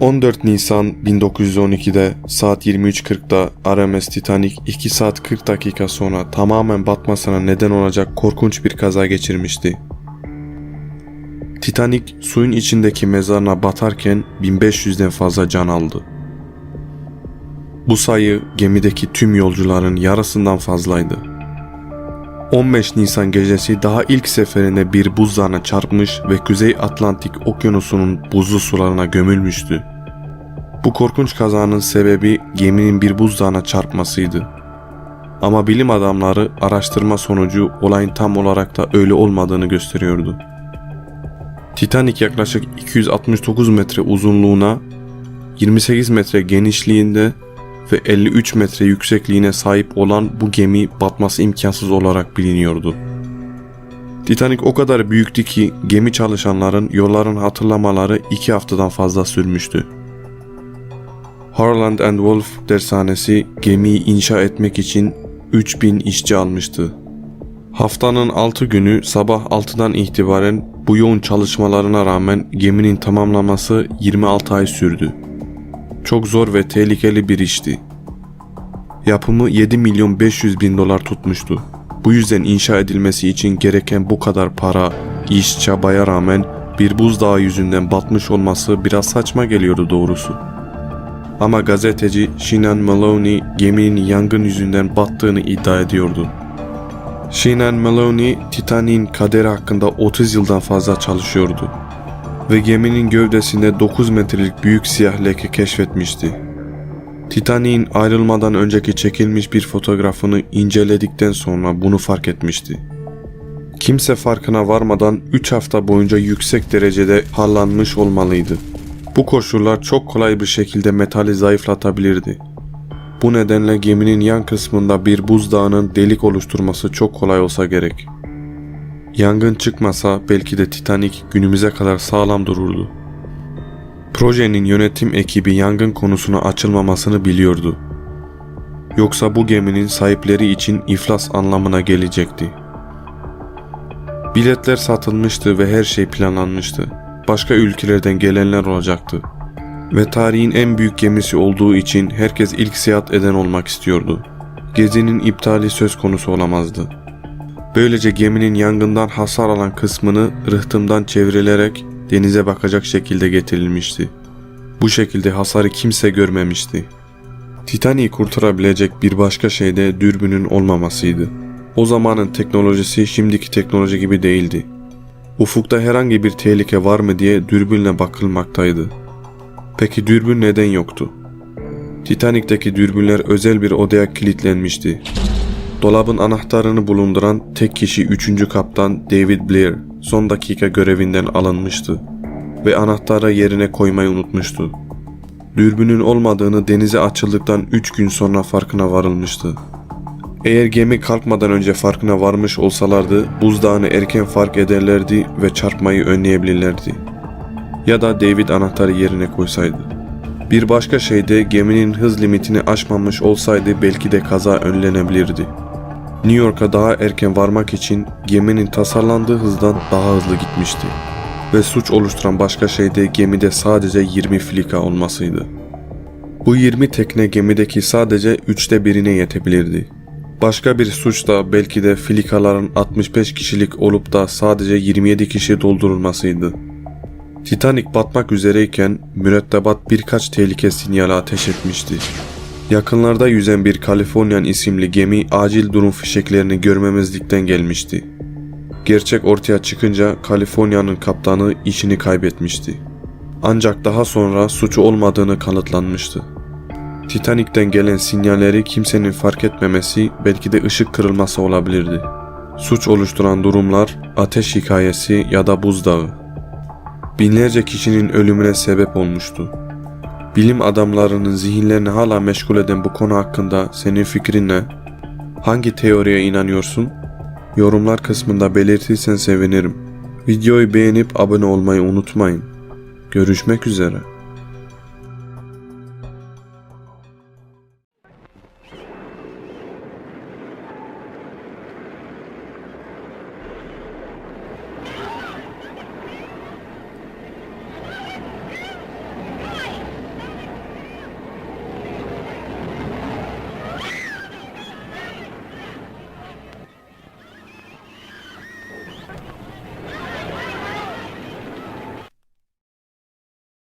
14 Nisan 1912'de saat 23.40'da RMS Titanic 2 saat 40 dakika sonra tamamen batmasına neden olacak korkunç bir kaza geçirmişti. Titanic suyun içindeki mezarına batarken 1500'den fazla can aldı. Bu sayı gemideki tüm yolcuların yarısından fazlaydı. 15 Nisan gecesi daha ilk seferinde bir buzdağına çarpmış ve Kuzey Atlantik Okyanusu'nun buzlu sularına gömülmüştü. Bu korkunç kazanın sebebi geminin bir buzdağına çarpmasıydı. Ama bilim adamları araştırma sonucu olayın tam olarak da öyle olmadığını gösteriyordu. Titanic yaklaşık 269 metre uzunluğuna, 28 metre genişliğinde ve 53 metre yüksekliğine sahip olan bu gemi batması imkansız olarak biliniyordu. Titanic o kadar büyüktü ki gemi çalışanların yolların hatırlamaları iki haftadan fazla sürmüştü. Harland and Wolff dershanesi gemiyi inşa etmek için 3000 işçi almıştı. Haftanın 6 günü sabah 6'dan itibaren bu yoğun çalışmalarına rağmen geminin tamamlaması 26 ay sürdü. Çok zor ve tehlikeli bir işti. Yapımı 7 milyon 500 bin dolar tutmuştu. Bu yüzden inşa edilmesi için gereken bu kadar para, iş, çabaya rağmen bir buzdağı yüzünden batmış olması biraz saçma geliyordu doğrusu. Ama gazeteci Shinan Maloney geminin yangın yüzünden battığını iddia ediyordu. Shinan Maloney, Titanic'in kaderi hakkında 30 yıldan fazla çalışıyordu ve geminin gövdesinde 9 metrelik büyük siyah leke keşfetmişti. Titanic'in ayrılmadan önceki çekilmiş bir fotoğrafını inceledikten sonra bunu fark etmişti. Kimse farkına varmadan 3 hafta boyunca yüksek derecede harlanmış olmalıydı. Bu koşullar çok kolay bir şekilde metali zayıflatabilirdi. Bu nedenle geminin yan kısmında bir buzdağının delik oluşturması çok kolay olsa gerek. Yangın çıkmasa belki de Titanic günümüze kadar sağlam dururdu. Projenin yönetim ekibi yangın konusuna açılmamasını biliyordu. Yoksa bu geminin sahipleri için iflas anlamına gelecekti. Biletler satılmıştı ve her şey planlanmıştı. Başka ülkelerden gelenler olacaktı. Ve tarihin en büyük gemisi olduğu için herkes ilk seyahat eden olmak istiyordu. Gezinin iptali söz konusu olamazdı. Böylece geminin yangından hasar alan kısmını rıhtımdan çevrilerek denize bakacak şekilde getirilmişti. Bu şekilde hasarı kimse görmemişti. Titanic'i kurtarabilecek bir başka şey de dürbünün olmamasıydı. O zamanın teknolojisi şimdiki teknoloji gibi değildi. Ufukta herhangi bir tehlike var mı diye dürbünle bakılmaktaydı. Peki dürbün neden yoktu? Titanik'teki dürbünler özel bir odaya kilitlenmişti. Dolabın anahtarını bulunduran tek kişi 3. kaptan David Blair son dakika görevinden alınmıştı ve anahtarı yerine koymayı unutmuştu. Dürbünün olmadığını denize açıldıktan 3 gün sonra farkına varılmıştı. Eğer gemi kalkmadan önce farkına varmış olsalardı buzdağını erken fark ederlerdi ve çarpmayı önleyebilirlerdi. Ya da David anahtarı yerine koysaydı. Bir başka şey de geminin hız limitini aşmamış olsaydı belki de kaza önlenebilirdi. New York'a daha erken varmak için geminin tasarlandığı hızdan daha hızlı gitmişti. Ve suç oluşturan başka şey de gemide sadece 20 filika olmasıydı. Bu 20 tekne gemideki sadece üçte birine yetebilirdi. Başka bir suç da belki de filikaların 65 kişilik olup da sadece 27 kişi doldurulmasıydı. Titanic batmak üzereyken mürettebat birkaç tehlike sinyali ateş etmişti. Yakınlarda yüzen bir Kaliforniyan isimli gemi acil durum fişeklerini görmemezlikten gelmişti. Gerçek ortaya çıkınca Kaliforniya'nın kaptanı işini kaybetmişti. Ancak daha sonra suçu olmadığını kanıtlanmıştı. Titanik'ten gelen sinyalleri kimsenin fark etmemesi belki de ışık kırılması olabilirdi. Suç oluşturan durumlar ateş hikayesi ya da buzdağı. Binlerce kişinin ölümüne sebep olmuştu. Bilim adamlarının zihinlerini hala meşgul eden bu konu hakkında senin fikrin ne? Hangi teoriye inanıyorsun? Yorumlar kısmında belirtirsen sevinirim. Videoyu beğenip abone olmayı unutmayın. Görüşmek üzere.